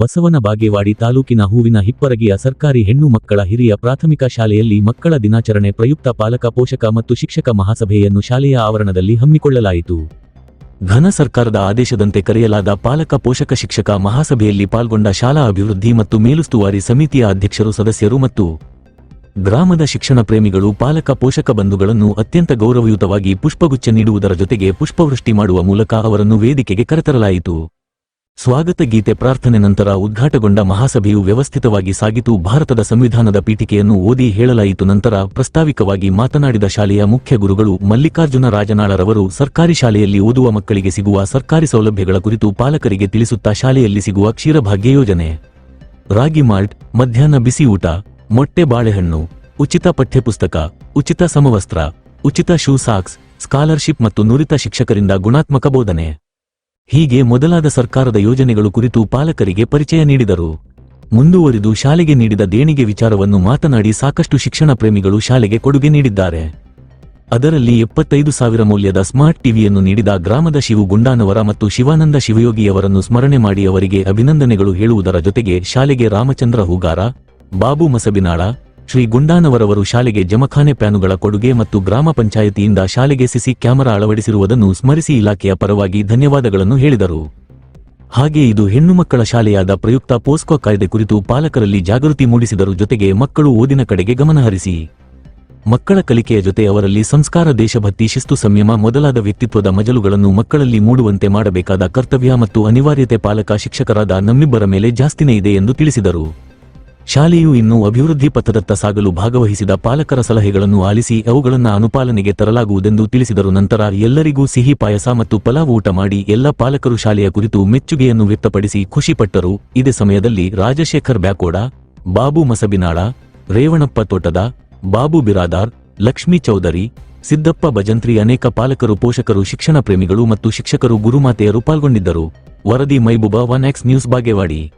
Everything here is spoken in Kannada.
ಬಸವನ ಬಾಗೇವಾಡಿ ತಾಲೂಕಿನ ಹೂವಿನ ಹಿಪ್ಪರಗಿಯ ಸರ್ಕಾರಿ ಹೆಣ್ಣು ಮಕ್ಕಳ ಹಿರಿಯ ಪ್ರಾಥಮಿಕ ಶಾಲೆಯಲ್ಲಿ ಮಕ್ಕಳ ದಿನಾಚರಣೆ ಪ್ರಯುಕ್ತ ಪಾಲಕ, ಪೋಷಕ ಮತ್ತು ಶಿಕ್ಷಕ ಮಹಾಸಭೆಯನ್ನು ಶಾಲೆಯ ಆವರಣದಲ್ಲಿ ಹಮ್ಮಿಕೊಳ್ಳಲಾಯಿತು. ಘನ ಸರ್ಕಾರದ ಆದೇಶದಂತೆ ಕರೆಯಲಾದ ಪಾಲಕ, ಪೋಷಕ, ಶಿಕ್ಷಕ ಮಹಾಸಭೆಯಲ್ಲಿ ಪಾಲ್ಗೊಂಡ ಶಾಲಾ ಅಭಿವೃದ್ಧಿ ಮತ್ತು ಮೇಲುಸ್ತುವಾರಿ ಸಮಿತಿಯ ಅಧ್ಯಕ್ಷರು, ಸದಸ್ಯರು ಮತ್ತು ಗ್ರಾಮದ ಶಿಕ್ಷಣ ಪ್ರೇಮಿಗಳು, ಪಾಲಕ, ಪೋಷಕ ಬಂಧುಗಳನ್ನು ಅತ್ಯಂತ ಗೌರವಯುತವಾಗಿ ಪುಷ್ಪಗುಚ್ಛ ನೀಡುವುದರ ಜೊತೆಗೆ ಪುಷ್ಪವೃಷ್ಟಿ ಮಾಡುವ ಮೂಲಕ ಅವರನ್ನು ವೇದಿಕೆಗೆ ಕರೆತರಲಾಯಿತು. ಸ್ವಾಗತ ಗೀತೆ ಪ್ರಾರ್ಥನೆ ನಂತರ ಉದ್ಘಾಟಗೊಂಡ ಮಹಾಸಭೆಯು ವ್ಯವಸ್ಥಿತವಾಗಿ ಸಾಗಿತು. ಭಾರತದ ಸಂವಿಧಾನದ ಪೀಠಿಕೆಯನ್ನು ಓದಿ ಹೇಳಲಾಯಿತು. ನಂತರ ಪ್ರಸ್ತಾವಿಕವಾಗಿ ಮಾತನಾಡಿದ ಶಾಲೆಯ ಮುಖ್ಯ ಗುರುಗಳು ಮಲ್ಲಿಕಾರ್ಜುನ ರಾಜನಾಳರವರು ಸರ್ಕಾರಿ ಶಾಲೆಯಲ್ಲಿ ಓದುವ ಮಕ್ಕಳಿಗೆ ಸಿಗುವ ಸರ್ಕಾರಿ ಸೌಲಭ್ಯಗಳ ಕುರಿತು ಪಾಲಕರಿಗೆ ತಿಳಿಸುತ್ತಾ ಶಾಲೆಯಲ್ಲಿ ಸಿಗುವ ಕ್ಷೀರಭಾಗ್ಯ ಯೋಜನೆ. ರಾಗಿ ಮಾಲ್ಟ್, ಮಧ್ಯಾಹ್ನ ಬಿಸಿಯೂಟ ಮೊಟ್ಟೆ ಬಾಳೆಹಣ್ಣು, ಉಚಿತ ಪಠ್ಯಪುಸ್ತಕ, ಉಚಿತ ಸಮವಸ್ತ್ರ, ಉಚಿತ ಶೂ ಸಾಕ್ಸ್, ಸ್ಕಾಲರ್ಶಿಪ್ ಮತ್ತು ನುರಿತ ಶಿಕ್ಷಕರಿಂದ ಗುಣಾತ್ಮಕ ಬೋಧನೆ. ಹೀಗೆ ಮೊದಲಾದ ಸರ್ಕಾರದ ಯೋಜನೆಗಳು ಕುರಿತು ಪಾಲಕರಿಗೆ ಪರಿಚಯ ನೀಡಿದರು. ಮುಂದುವರಿದು ಶಾಲೆಗೆ ನೀಡಿದ ದೇಣಿಗೆ ವಿಚಾರವನ್ನು ಮಾತನಾಡಿ ಸಾಕಷ್ಟು ಶಿಕ್ಷಣ ಪ್ರೇಮಿಗಳು ಶಾಲೆಗೆ ಕೊಡುಗೆ ನೀಡಿದ್ದಾರೆ. ಅದರಲ್ಲಿ ಎಪ್ಪತ್ತೈದು ಸಾವಿರ ಮೌಲ್ಯದ ಸ್ಮಾರ್ಟ್ ಟಿವಿಯನ್ನು ನೀಡಿದ ಗ್ರಾಮದ ಶಿವು ಗುಂಡಾನವರ ಮತ್ತು ಶಿವಾನಂದ ಶಿವಯೋಗಿಯವರನ್ನು ಸ್ಮರಣೆ ಮಾಡಿ ಅವರಿಗೆ ಅಭಿನಂದನೆಗಳು ಹೇಳುವುದರ ಜೊತೆಗೆ ಶಾಲೆಗೆ ರಾಮಚಂದ್ರ ಹೂಗಾರ, ಬಾಬು ಮಸಬಿನಾಳ ಶ್ರೀ ಗುಂಡಾನವರವರು ಶಾಲೆಗೆ ಜಮಖಾನೆ ಪ್ಯಾನುಗಳ ಕೊಡುಗೆ ಮತ್ತು ಗ್ರಾಮ ಪಂಚಾಯಿತಿಯಿಂದ ಶಾಲೆಗೆ ಸಿಸಿ ಕ್ಯಾಮೆರಾ ಅಳವಡಿಸಿರುವುದನ್ನು ಸ್ಮರಿಸಿ ಇಲಾಖೆಯ ಪರವಾಗಿ ಧನ್ಯವಾದಗಳನ್ನು ಹೇಳಿದರು. ಹಾಗೆ ಇದು ಹೆಣ್ಣು ಮಕ್ಕಳ ಶಾಲೆಯಾದ ಪ್ರಯುಕ್ತ ಪೋಸ್ಕೋ ಕಾಯ್ದೆ ಕುರಿತು ಪಾಲಕರಲ್ಲಿ ಜಾಗೃತಿ ಮೂಡಿಸಿದರು ಜೊತೆಗೆ ಮಕ್ಕಳು ಓದಿನ ಕಡೆಗೆ ಗಮನಹರಿಸಿ ಮಕ್ಕಳ ಕಲಿಕೆಯ ಜೊತೆ ಅವರಲ್ಲಿ ಸಂಸ್ಕಾರ, ದೇಶಭಕ್ತಿ, ಶಿಸ್ತು, ಸಂಯಮ ಮೊದಲಾದ ವ್ಯಕ್ತಿತ್ವದ ಮಜಲುಗಳನ್ನು ಮಕ್ಕಳಲ್ಲಿ ಮೂಡುವಂತೆ ಮಾಡಬೇಕಾದ ಕರ್ತವ್ಯ ಮತ್ತು ಅನಿವಾರ್ಯತೆ ಪಾಲಕ ಶಿಕ್ಷಕರಾದ ನಮ್ಮಿಬ್ಬರ ಮೇಲೆ ಜಾಸ್ತಿನೇ ಇದೆ ಎಂದು ತಿಳಿಸಿದರು. ಶಾಲೆಯು ಇನ್ನೂ ಅಭಿವೃದ್ಧಿ ಪಥದತ್ತ ಸಾಗಲು ಭಾಗವಹಿಸಿದ ಪಾಲಕರ ಸಲಹೆಗಳನ್ನು ಆಲಿಸಿ ಅವುಗಳನ್ನು ಅನುಪಾಲನೆಗೆ ತರಲಾಗುವುದೆಂದು ತಿಳಿಸಿದರು. ನಂತರ ಎಲ್ಲರಿಗೂ ಸಿಹಿ ಪಾಯಸ ಮತ್ತು ಪಲಾವ್ ಊಟ ಮಾಡಿ ಎಲ್ಲ ಪಾಲಕರು ಶಾಲೆಯ ಕುರಿತು ಮೆಚ್ಚುಗೆಯನ್ನು ವ್ಯಕ್ತಪಡಿಸಿ ಖುಷಿಪಟ್ಟರು ಇದೇ ಸಮಯದಲ್ಲಿ ರಾಜಶೇಖರ್ ಬ್ಯಾಕೋಡ, ಬಾಬು ಮಸಬಿನಾಳ, ರೇವಣಪ್ಪ ತೋಟದ, ಬಾಬು ಬಿರಾದಾರ್, ಲಕ್ಷ್ಮೀ ಚೌಧರಿ, ಸಿದ್ದಪ್ಪ ಭಜಂತ್ರಿ ಅನೇಕ ಪಾಲಕರು, ಪೋಷಕರು, ಶಿಕ್ಷಣ ಪ್ರೇಮಿಗಳು ಮತ್ತು ಶಿಕ್ಷಕರು ಗುರುಮಾತೆಯರು ಪಾಲ್ಗೊಂಡಿದ್ದರು. ವರದಿ Mehbooba one X news, Bagewadi.